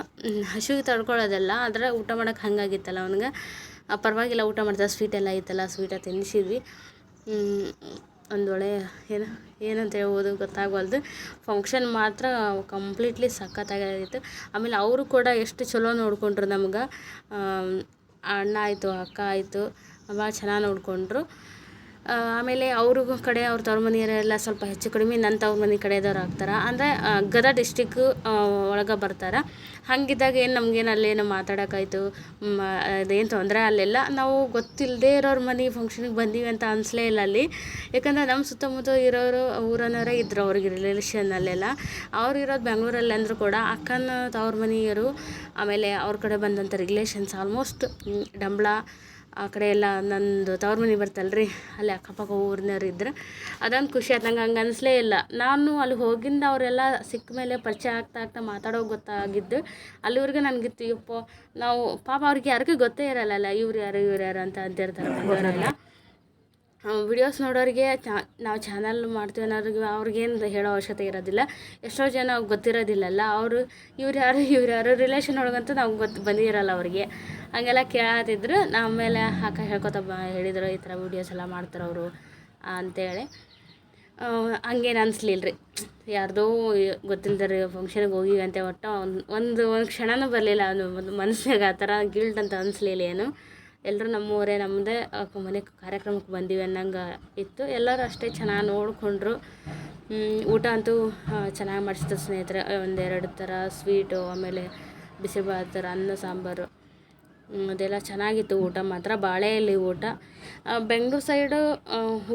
H: ಹಸಿವಿಗೆ ತಡ್ಕೊಳ್ಳೋದಲ್ಲ ಆದರೆ ಊಟ ಮಾಡೋಕೆ ಹಂಗಾಗಿತ್ತಲ್ಲ ಅವನಿಗೆ. ಪರವಾಗಿಲ್ಲ, ಊಟ ಮಾಡ್ತಾ ಸ್ವೀಟ್ ಎಲ್ಲ ಐತಲ್ಲ ಸ್ವೀಟ ತಿನ್ನಿಸಿದ್ವಿ ಒಂದು ಒಳ್ಳೆಯ ಏನು, ಏನಂತ ಹೇಳ್ಬೋದು ಗೊತ್ತಾಗವಲ್ದು. ಫಂಕ್ಷನ್ ಮಾತ್ರ ಕಂಪ್ಲೀಟ್ಲಿ ಸಖತ್ತಾಗಿತ್ತು. ಆಮೇಲೆ ಅವರು ಕೂಡ ಎಷ್ಟು ಚಲೋ ನೋಡಿಕೊಂಡ್ರು ನಮ್ಗೆ. ಅಣ್ಣ ಆಯಿತು, ಅಕ್ಕ ಆಯಿತು, ಭಾಳ ಚೆನ್ನಾಗಿ ನೋಡಿಕೊಂಡ್ರು. ಆಮೇಲೆ ಅವ್ರಿಗೂ ಕಡೆ ಅವ್ರ ತವ್ರ ಮನೆಯವರೆಲ್ಲ ಸ್ವಲ್ಪ ಹೆಚ್ಚು ಕಡಿಮೆ ನನ್ನ ತವ್ರ ಮನೆ ಕಡೆದವ್ರು ಆಗ್ತಾರೆ. ಅಂದರೆ ಗದಗ ಡಿಸ್ಟಿಕ್ ಒಳಗೆ ಬರ್ತಾರೆ. ಹಾಗಿದ್ದಾಗ ಏನು ನಮಗೇನು ಅಲ್ಲೇನು ಮಾತಾಡೋಕ್ಕಾಯ್ತು? ಅದೇನು ತೊಂದರೆ ಅಲ್ಲೆಲ್ಲ ನಾವು ಗೊತ್ತಿಲ್ಲದೆ ಇರೋರ ಮನೆ ಫಂಕ್ಷನಿಗೆ ಬಂದೀವಿ ಅಂತ ಅನಿಸ್ಲೇ ಇಲ್ಲ ಅಲ್ಲಿ. ಯಾಕಂದ್ರೆ ನಮ್ಮ ಸುತ್ತಮುತ್ತ ಇರೋರು ಊರನ್ನೋರೇ ಇದ್ದರು ಅವ್ರಿಗೆ ರಿಲೇಷನ್ನಲ್ಲೆಲ್ಲ ಅವ್ರು ಇರೋದು ಬೆಂಗಳೂರಲ್ಲಿ ಅಂದರೂ ಕೂಡ ಅಕ್ಕನ ತವ್ರ ಮನೆಯವರು ಆಮೇಲೆ ಅವ್ರ ಕಡೆ ಬಂದಂಥ ರಿಲೇಷನ್ಸ್ ಆಲ್ಮೋಸ್ಟ್ ಡಂಬಳ ಆ ಕಡೆ ಎಲ್ಲ ನಂದು ತವ್ರ ಮನೆ ಬರ್ತಲ್ಲ ರೀ ಅಲ್ಲಿ ಅಕ್ಕಪಕ್ಕ ಊರಿನವ್ರು ಇದ್ರೆ. ಅದೊಂದು ಖುಷಿ ಆಯ್ತು, ನಂಗೆ ಹಂಗೆ ಅನಿಸ್ಲೇ ಇಲ್ಲ. ನಾನು ಅಲ್ಲಿ ಹೋಗಿಂದ ಅವರೆಲ್ಲ ಸಿಕ್ಕ ಮೇಲೆ ಪರಿಚಯ ಆಗ್ತಾ ಆಗ್ತಾ ಮಾತಾಡೋ ಗೊತ್ತಾಗಿದ್ದು. ಅಲ್ಲಿವರೆಗೆ ನನಗಿತ್ತು, ಯಪ್ಪ, ನಾವು ಪಾಪ ಅವ್ರಿಗೆ ಯಾರಿಗೂ ಗೊತ್ತೇ ಇರಲ್ಲಲ್ಲ, ಇವ್ರು ಯಾರು ಇವ್ರು ಯಾರು ಅಂತ ಅಂತಿರ್ತಾರೆ ಬಂದವರೆಲ್ಲ ವಿಡಿಯೋಸ್ ನೋಡೋರಿಗೆ ಚಾ, ನಾವು ಚಾನಲ್ ಮಾಡ್ತೀವಿ ಅನ್ನೋರಿಗೆ ಅವ್ರಿಗೇನು ಹೇಳೋ ಅವಶ್ಯಕತೆ ಇರೋದಿಲ್ಲ. ಎಷ್ಟೋ ಜನ ಗೊತ್ತಿರೋದಿಲ್ಲಲ್ಲ, ಅವರು ಇವ್ರು ಯಾರು ಇವ್ರು ಯಾರು ರಿಲೇಷನ್ ಒಳಗಂತೂ ನಾವು ಗೊತ್ತು ಬಂದಿರಲ್ಲ ಅವ್ರಿಗೆ. ಹಂಗೆಲ್ಲ ಕೇಳತ್ತಿದ್ರು ಆಮೇಲೆ ಅಕ್ಕ ಹೇಳ್ಕೊತ ಬ ಹೇಳಿದರು, ಈ ಥರ ವೀಡಿಯೋಸ್ ಎಲ್ಲ ಮಾಡ್ತಾರೆ ಅವರು ಅಂತೇಳಿ. ಹಂಗೇನು ಅನಿಸ್ಲಿಲ್ಲ ರೀ ಯಾರ್ದೋ ಗೊತ್ತಿಲ್ದರೆ ಫಂಕ್ಷನ್ಗೆ ಹೋಗಿ ಅಂತ, ಒಟ್ಟು ಒಂದು ಒಂದು ಕ್ಷಣನೂ ಬರಲಿಲ್ಲ ಅದು ಒಂದು ಮನಸ್ಸಿನಾಗ ಆ ಥರ ಗಿಲ್ಟ್ ಅಂತ ಅನಿಸ್ಲಿಲ್ಲ ಏನು. ಎಲ್ಲರೂ ನಮ್ಮೂರೇ ನಮ್ಮದೇ ಮನೆ ಕಾರ್ಯಕ್ರಮಕ್ಕೆ ಬಂದೀವಿ ಅನ್ನಂಗೆ ಇತ್ತು. ಎಲ್ಲರೂ ಅಷ್ಟೇ ಚೆನ್ನಾಗಿ ನೋಡಿಕೊಂಡ್ರು. ಊಟ ಅಂತೂ ಚೆನ್ನಾಗಿ ಮಾಡಿಸ್ತಾರೆ ಸ್ನೇಹಿತರೆ. ಒಂದೆರಡು ಥರ ಸ್ವೀಟು, ಆಮೇಲೆ ಬಿಸಿಬೇಳೆ ಥರ ಅನ್ನ, ಸಾಂಬಾರು. ಅದೆಲ್ಲ ಚೆನ್ನಾಗಿತ್ತು ಊಟ ಮಾತ್ರ. ಬಾಳೆಯಲ್ಲಿ ಊಟ. ಬೆಂಗಳೂರು ಸೈಡು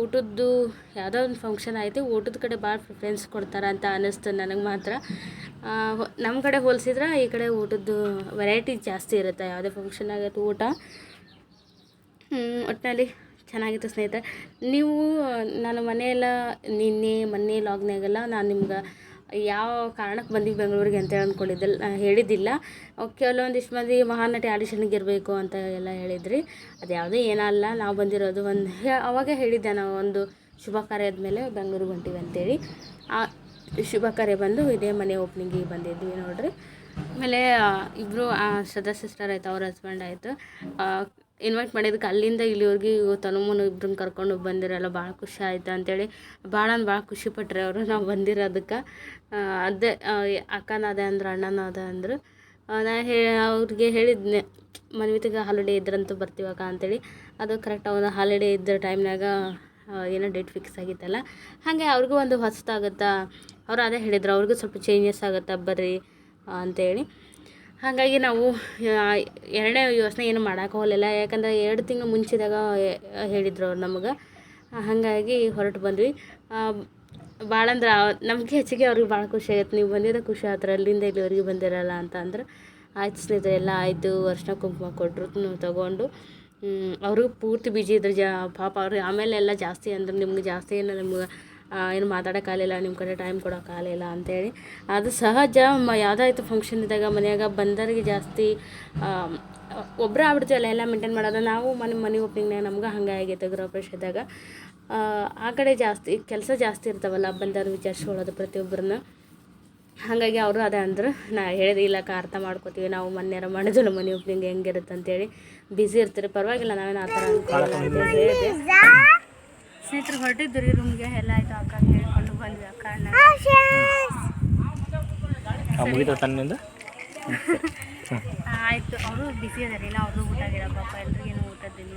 H: ಊಟದ್ದು ಯಾವುದೋ ಒಂದು ಫಂಕ್ಷನ್ ಆಯಿತು. ಊಟದ ಕಡೆ ಭಾಳ ಪ್ರಿಫ್ರೆನ್ಸ್ ಕೊಡ್ತಾರೆ ಅಂತ ಅನ್ನಿಸ್ತು ನನಗೆ ಮಾತ್ರ. ನಮ್ಮ ಕಡೆ ಹೋಲಿಸಿದ್ರೆ ಈ ಕಡೆ ಊಟದ್ದು ವೆರೈಟಿ ಜಾಸ್ತಿ ಇರುತ್ತೆ. ಯಾವುದೇ ಫಂಕ್ಷನ್ ಆಗತ್ತೆ ಊಟ. ಒಟ್ಟಿನಲ್ಲಿ ಚೆನ್ನಾಗಿತ್ತು ಸ್ನೇಹಿತರೆ. ನೀವು ನಾನು ಮನೆಯೆಲ್ಲ ನಿನ್ನೆ, ಮೊನ್ನೆ ಲಾಗ್ನಾಗೆಲ್ಲ ನಾನು ನಿಮ್ಗೆ ಯಾವ ಕಾರಣಕ್ಕೆ ಬಂದೀವಿ ಬೆಂಗಳೂರಿಗೆ ಅಂತೇಳಿ ಅಂದ್ಕೊಂಡಿದ್ದಿಲ್ಲ ಹೇಳಿದ್ದಿಲ್ಲ. ಕೆಲವೊಂದಿಷ್ಟು ಮಂದಿ ಮಹಾನಟಿ ಆಡಿಷನ್ಗೆ ಇರಬೇಕು ಅಂತ ಎಲ್ಲ ಹೇಳಿದ್ರಿ. ಅದು ಯಾವುದೇ ಏನಲ್ಲ ನಾವು ಬಂದಿರೋದು ಒಂದು ಅವಾಗೇ ಹೇಳಿದ್ದೆ ನಾವು ಒಂದು ಶುಭ ಕಾರ್ಯದ ಮೇಲೆ ಬೆಂಗಳೂರಿಗೆ ಹೊಂಟೀವಿ ಅಂತೇಳಿ. ಆ, ಶುಭ ಕಾರ್ಯ ಬಂದು ಇದೇ ಮನೆ ಓಪನಿಂಗಿಗೆ ಬಂದಿದ್ವಿ ನೋಡ್ರಿ. ಆಮೇಲೆ ಇಬ್ಬರು ಶ್ರದ್ಧಾ ಸಿಸ್ಟರ್ ಆಯಿತು, ಅವ್ರ ಹಸ್ಬೆಂಡ್ ಆಯಿತು. ಇನ್ವೈಟ್ ಮಾಡಿದ್ದಕ್ಕೆ ಅಲ್ಲಿಂದ ಇಲ್ಲಿವರೆಗೆ ತನುಮನು ಇಬ್ಬರನ್ನ ಕರ್ಕೊಂಡು ಬಂದಿರಲ್ಲ ಭಾಳ ಖುಷಿ ಆಯ್ತು ಅಂತೇಳಿ. ಭಾಳ ಅಂದ್ರೆ ಭಾಳ ಖುಷಿ ಪಟ್ರಿ ಅವರು ನಾವು ಬಂದಿರೋದಕ್ಕೆ. ಅದೇ ಆ, ಅಕ್ಕನ ಅದೇ ಅಂದ್ರೆ ಅಣ್ಣನ ಅದ ಅಂದರು. ನಾ ಹೇ ಅವ್ರಿಗೆ ಹೇಳಿದ್ನೆ ಮನ್ವಿತಿಗೆ ಹಾಲಿಡೇ ಇದ್ರಂತೂ ಬರ್ತೀವಕ್ಕ ಅಂತೇಳಿ. ಅದು ಕರೆಕ್ಟ್ ಒಂದು ಹಾಲಿಡೇ ಇದ್ದ ಟೈಮ್ನಾಗ ಏನೋ ಡೇಟ್ ಫಿಕ್ಸ್ ಆಗಿತ್ತಲ್ಲ. ಹಾಗೆ ಅವ್ರಿಗೂ ಒಂದು ಹೊಸದಾಗುತ್ತಾ ಅವ್ರು ಅದೇ ಹೇಳಿದ್ರು ಅವ್ರಿಗೂ ಸ್ವಲ್ಪ ಚೇಂಜಸ್ ಆಗುತ್ತಾ ಬರ್ರಿ ಅಂತೇಳಿ. ಹಾಗಾಗಿ ನಾವು ಎರಡನೇ ಯೋಚನೆ ಏನು ಮಾಡೋಕೆ ಹೋಗಲಿಲ್ಲ. ಯಾಕಂದರೆ ಎರಡು ತಿಂಗಳು ಮುಂಚಿದಾಗ ಹೇಳಿದ್ರು ಅವ್ರು ನಮಗೆ. ಹಾಗಾಗಿ ಹೊರಟು ಬಂದ್ವಿ. ಭಾಳ ಅಂದ್ರೆ ನಮಗೆ ಹೆಚ್ಚಿಗೆ ಅವ್ರಿಗೆ ಭಾಳ ಖುಷಿ ಆಗೈತೆ. ನೀವು ಬಂದಿರೋ ಖುಷಿ ಆದ್ರೆ ಅಲ್ಲಿಂದ ಇಲ್ಲಿವರೆಗೆ ಬಂದಿರಲ್ಲ ಅಂತ ಅಂದ್ರೆ ಆಯ್ತು ಸ್ನೇಹಿತರೆ, ಎಲ್ಲ ಆಯಿತು, ಅರ್ಶಿನ ಕುಂಕುಮ ಕೊಟ್ಟರು ತೊಗೊಂಡು. ಅವರು ಪೂರ್ತಿ ಬಿಜಿ ಇದ್ರು ಜಾ, ಪಾಪ ಅವ್ರು ಆಮೇಲೆ ಎಲ್ಲ ಜಾಸ್ತಿ ಅಂದ್ರೆ, ನಿಮ್ಗೆ ಜಾಸ್ತಿ ಏನು ನಿಮ್ಗೆ ಏನು ಮಾತಾಡೋಕ್ಕಾಗಲಿಲ್ಲ ನಿಮ್ಮ ಕಡೆ ಟೈಮ್ ಕೊಡೋಕ್ಕಾಗಲಿಲ್ಲ ಅಂತೇಳಿ. ಅದು ಸಹಜ ಮ ಯಾವುದಾಯ್ತು ಫಂಕ್ಷನ್ ಇದ್ದಾಗ ಮನೆಯಾಗ ಬಂದವರಿಗೆ ಜಾಸ್ತಿ ಒಬ್ಬರೇ ಆಗ್ಬಿಡ್ತೀವಲ್ಲ ಎಲ್ಲ ಮೇಂಟೈನ್ ಮಾಡೋದು. ನಾವು ಮನೆ ಮನೆ ಓಪನಿಂಗ್ನಾಗ ನಮ್ಗೆ ಹಂಗೆ ಆಗೈತೆ ಗೃಹ ಪ್ರವೇಶದಾಗ. ಆ ಕಡೆ ಜಾಸ್ತಿ ಕೆಲಸ ಜಾಸ್ತಿ ಇರ್ತಾವಲ್ಲ ಬಂದವ್ರು ವಿಚಾರಿಸ್ಕೊಳ್ಳೋದು ಪ್ರತಿಯೊಬ್ಬರನ್ನ ಹಾಗಾಗಿ ಅವರು ಅದೇ ಅಂದರು ನಾ ಹೇಳಿದೆ ಇಲ್ಲಕ್ಕ ಅರ್ಥ ಮಾಡ್ಕೋತೀವಿ ನಾವು ಮೊನ್ನೆರ ಮಾಡಿದ್ವಲ್ಲ ಮನೆ ಓಪನಿಂಗ್ ಹೆಂಗಿರುತ್ತೆ ಅಂತೇಳಿ. ಬ್ಯುಸಿ ಇರ್ತೀರಿ ಪರವಾಗಿಲ್ಲ ನಾವೇನು ಆ ಥರ ಸ್ನೇಹಿತರು ಹೊರಟಿದ್ದು ರೀ ರೂಮ್ಗೆ ಎಲ್ಲ ಆಯಿತು ಅಕ್ಕ ಹೇಳ್ಕೊಂಡು ಬಂದ್ವಿ ಅಕ್ಕ ಅಣ್ಣ
D: ಮುಗಿತ ತನ್ನಿಂದ
H: ಆಯಿತು ಅವರು ಬಿಸಿ ಅದಾರ. ರೀ ಅವರು ಊಟ ಆಗಿರೋ ಪಾಪ ಎಲ್ರಿಗೇನು ಊಟದ ಇದು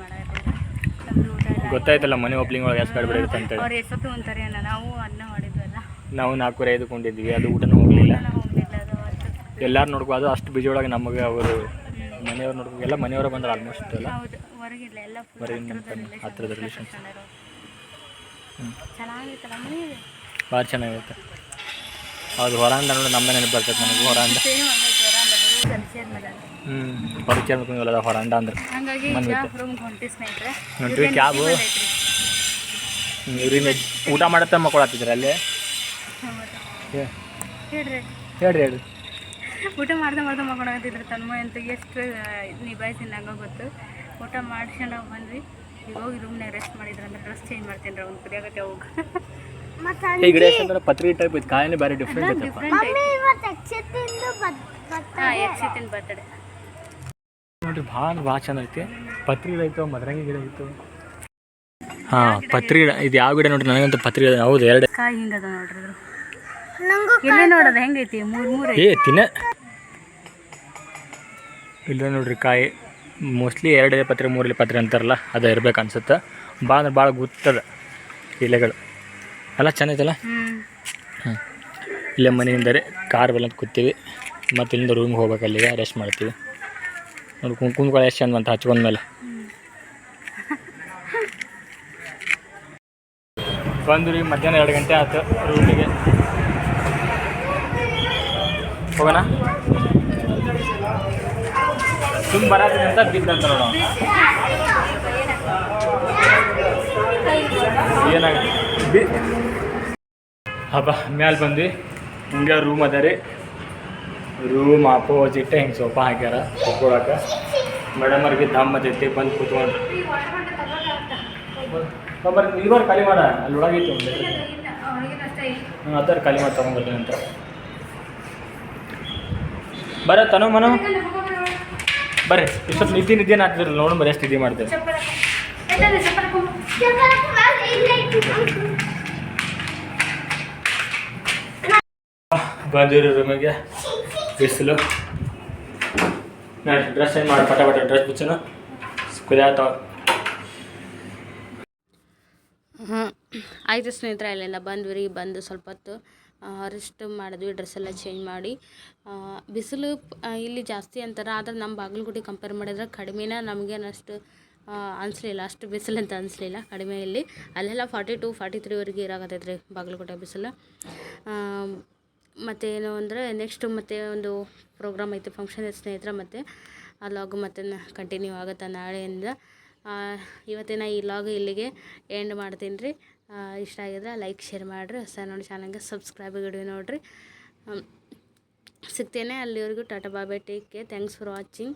H: ಇಲ್ಲ
D: ಗೊತ್ತಾಯ್ತಲ್ಲ ಮನೆ ಓಪನಿಂಗ್ ಒಳಗೆ ಎಷ್ಟು ಗಡ್ಬಡಿ ಇರುತ್ತೆ ಅಂತ
H: ಅವ್ರು ಎಷ್ಟೊತ್ತು ಅಂತಾರೆ ಅಣ್ಣ ನಾವು ಅನ್ನ ಮಾಡಿದ್ವಲ್ಲ.
D: ನಾವು ನಾಲ್ಕೂವರೆ ಐದುಕೊಂಡಿದ್ವಿ ಅದು ಊಟನೂ ಹೋಗಲಿಲ್ಲ. ಎಲ್ಲರೂ ನೋಡ್ಕೊ ಅದು ಅಷ್ಟು ಬಿಜಿ ಒಳಗೆ ನಮಗೆ ಅವರು ಮನೆಯವ್ರು ನೋಡ್ಕೊ ಎಲ್ಲ ಮನೆಯವರು ಬಂದ್ರೆ ಆಲ್ಮೋಸ್ಟ್ ಎಲ್ಲ.
H: ಹೊರಗಿಲ್ಲ. ಎಲ್ಲ
D: ಹತ್ತಿರದ ರಿಲೇಷನ್ಸ್
H: ಚೆನ್ನಾಗಿತ್ತಲ್ಲ ಮನೆ
D: ಭಾಳ ಚೆನ್ನಾಗಿರುತ್ತೆ. ಅದು ಹೊರಾಂಡ ನೋಡಿ ನಮ್ಮನೆ ನೆನಪು ಬರ್ತೈತೆ ನನಗೆ
H: ಮೇಲೆ
D: ಹ್ಞೂ ಪರಿಚಯ ಮಾಡ್ಕೊಂಡಲ್ಲ ಹೊರಾಂಡ ಅಂದ್ರೆ. ಕ್ಯಾಬು ಇವ್ರಿಂದ ಊಟ ಮಾಡತ್ತ ಮಕ್ಕಳಾತಿದ್ರು ಅಲ್ಲಿ?
H: ಹೇಳ್ರಿ.
D: ಹೇಳ್ರಿ
H: ಊಟ ಮಾಡ್ದೆ ಮಾಡ್ದೆ ಮಕ್ಕಳು ತನ್ಮ ಅಂತ ಎಷ್ಟು ನಿಭಾಯಿಸಿ ನಂಗೆ ಗೊತ್ತು. ಊಟ ಮಾಡ್ಸ್ಕೊಂಡು ಬಂದ್ವಿ. ಈಗ ಹೋಗಿ ರೂಮ್ನಾಗ ರೆಸ್ಟ್ ಮಾಡಿದ್ರು ಅಂದ್ರೆ ಡ್ರೆಸ್ ಚೇಂಜ್ ಮಾಡ್ತೀನಿ ರೀ ಅವ್ನು ಕುದಿಯಾಗತ್ತೆ ಹೋಗಿ.
D: ಈ ಗಿಡ ಅಂದ್ರೆ ಪತ್ರಿ ಟೈಪ್ ಇದು ಕಾಯಿನೇ ಬೇರೆ ಡಿಫ್ರೆಂಟ್ ಐತಪ್ಪ
H: ಹಾಂ ಯಕ್ಷಿತಿನ ಬರ್ತಡೆ.
D: ನೋಡ್ರಿ ಭಾಳ ಭಾಳ ಚಂದ ಐತಿ. ಪತ್ರಿ ಗಿಡ ಐತೋ ಮದರಂಗಿ ಗಿಡ ಇತ್ತು ಹಾಂ ಪತ್ರಿ ಗಿಡ ಇದು ಯಾವ ಗಿಡ ನೋಡ್ರಿ? ನನಗಂತೂ ಪತ್ರಿ ಗಿಡ ಹೌದು ಎರಡು.
H: ಕಾಯಿ ಹಿಂಗದ ನೋಡ್ರಿ ನಂಗೂ ಎಲ್ಲೇ ನೋಡೋದು ಹೆಂಗೈತಿ? ಮೂರು ಮೂರು
D: ಏ ತಿನ್ನ. ಇಲ್ಲ ನೋಡ್ರಿ ಕಾಯಿ. ಮೋಸ್ಟ್ಲಿ ಎರಡೇ ಪತ್ರೆ ಮೂರಲೇ ಪತ್ರೆ ಅಂತಾರಲ್ಲ ಅದು ಇರ್ಬೇಕು ಅನ್ಸುತ್ತೆ. ಭಾಳ ಅಂದ್ರೆ ಭಾಳ ಗುತ್ತದ ಎಲೆಗಳು. ಎಲ್ಲ ಚೆಂದ
H: ಐತಲ್ಲ
D: ಹ್ಞೂ ಇಲ್ಲೇ ಮನೆಯಿಂದರೆ ಕಾರ್ ಬೆಲ್ಲ ಕೂತೀವಿ. ಮತ್ತು ಇಲ್ಲಿಂದ ರೂಮ್ಗೆ ಹೋಗ್ಬೇಕು ಅಲ್ಲಿಗೆ ರೆಸ್ಟ್ ಮಾಡ್ತೀವಿ. ನೋಡಿ ಕುಂಕುಮಗಳು ಎಷ್ಟು ಚೆಂದ ಅಂತ ಹಚ್ಕೊಂಡ್ಮೇಲೆ ಬಂದು ರೀ ಮಧ್ಯಾಹ್ನ ಎರಡು ಗಂಟೆ ಆಯ್ತು ರೂಮಿಗೆ ಹೋಗೋಣ? ತುಂಬ ಬರತ್ತೀನಿ ಅಂತ ಬಿದ್ದಂತ ನೋಡೋ. ಏನಾಗುತ್ತೆ ಹಬ್ಬ ಮ್ಯಾಲೆ ಬಂದು ಹಿಂಗೆ ರೂಮ್ ಅದ ರೀ. ರೂಮ್ ಅಪೋಸಿಟ್ ಹಿಂಗೆ ಸೋಫಾ ಹಾಕ್ಯಾರ ಕುತ್ಕೊಳಕ್ಕೆ ಮೇಡಮ್ ಅವ್ರಿಗೆ ದಮ್ ಅದೈತಿ ಬಂದು ಕೂತ್ಕೊಂಡು. ನೀವರು ಖಾಲಿ ಮಾಡ, ಅಲ್ಲಿ ಒಳಗೈತಿ ಒಂದು ಹ್ಞೂ ಅದರ ಖಾಲಿ ಮಾಡಿ ತೊಗೊಂಡ್ಬರ್ತೀನಿ ಅಂತ. ಬರ ತನು ಮನು. ಬರ್ರಿ ಇಷ್ಟೊತ್ತು ನಿದ್ದೆ ನಿದ್ದೆ ಹಾಕ್ತಿರಲ್ಲ ನೋಡು ಬರೀ ಎಷ್ಟು ನಿದ್ದೆ ಮಾಡ್ತೀರಿ ಬಂದಿರಿ ರೂಮಿಗೆ ಬಿಸಿಲು. ನಾನು ಡ್ರೆಸ್ ಏನು ಮಾಡಿ ಪಟ ಪಟ ಡ್ರೆಸ್ ಬಿಚ್ಚನು. ಕುದಿಯಾತಾವ
H: ಆಯಿತು. ಸ್ನೇಹಿತರೆ, ಅಲ್ಲೆಲ್ಲ ಬಂದ್ವಿ ಬಂದು ಸ್ವಲ್ಪ ಹೊತ್ತು ರೆಸ್ಟ್ ಮಾಡಿದ್ವಿ ಡ್ರೆಸ್ ಎಲ್ಲ ಚೇಂಜ್ ಮಾಡಿ. ಬಿಸಿಲು ಇಲ್ಲಿ ಜಾಸ್ತಿ ಅಂತಾರೆ, ಆದರೆ ನಮ್ಮ ಬಾಗಲಕೋಟೆ ಕಂಪೇರ್ ಮಾಡಿದ್ರೆ ಕಡಿಮೆನ ನಮಗೇನಷ್ಟು ಅನಿಸ್ಲಿಲ್ಲ. ಅಷ್ಟು ಬಿಸಿಲು ಅಂತ ಅನಿಸ್ಲಿಲ್ಲ, ಕಡಿಮೆ ಇಲ್ಲಿ. ಅಲ್ಲೆಲ್ಲ ಫಾರ್ಟಿ ಟು ಫಾರ್ಟಿ ತ್ರೀವರೆಗೆ ಇರಾಗತ್ತೈತೆ ರೀ ಬಾಗಲಕೋಟೆ ಬಿಸಿಲು. ಮತ್ತು ಏನು ಅಂದರೆ ನೆಕ್ಸ್ಟು ಮತ್ತೆ ಒಂದು ಪ್ರೋಗ್ರಾಮ್ ಐತೆ ಫಂಕ್ಷನ್ ಸ್ನೇಹಿತರೆ ಮತ್ತು. ಆ ಲಾಗು ಮತ್ತೆ ಕಂಟಿನ್ಯೂ ಆಗುತ್ತೆ ನಾಳೆಯಿಂದ. ಇವತ್ತಿನ ಈ ಲಾಗ್ ಇಲ್ಲಿಗೆ ಎಂಡ್ ಮಾಡ್ತೀನಿ ರೀ. ಇಷ್ಟ ಆಗಿದ್ರೆ ಲೈಕ್ ಶೇರ್ ಮಾಡಿರಿ. ಹೊಸ ನೋಡಿ ಚಾನಲ್ಗೆ ಸಬ್ಸ್ಕ್ರೈಬ್ ಹಿಡಿದು ನೋಡಿರಿ. ಸಿಗ್ತೇನೆ ಅಲ್ಲಿವರೆಗೂ. Tata ಬಾಬೆ take care thanks for watching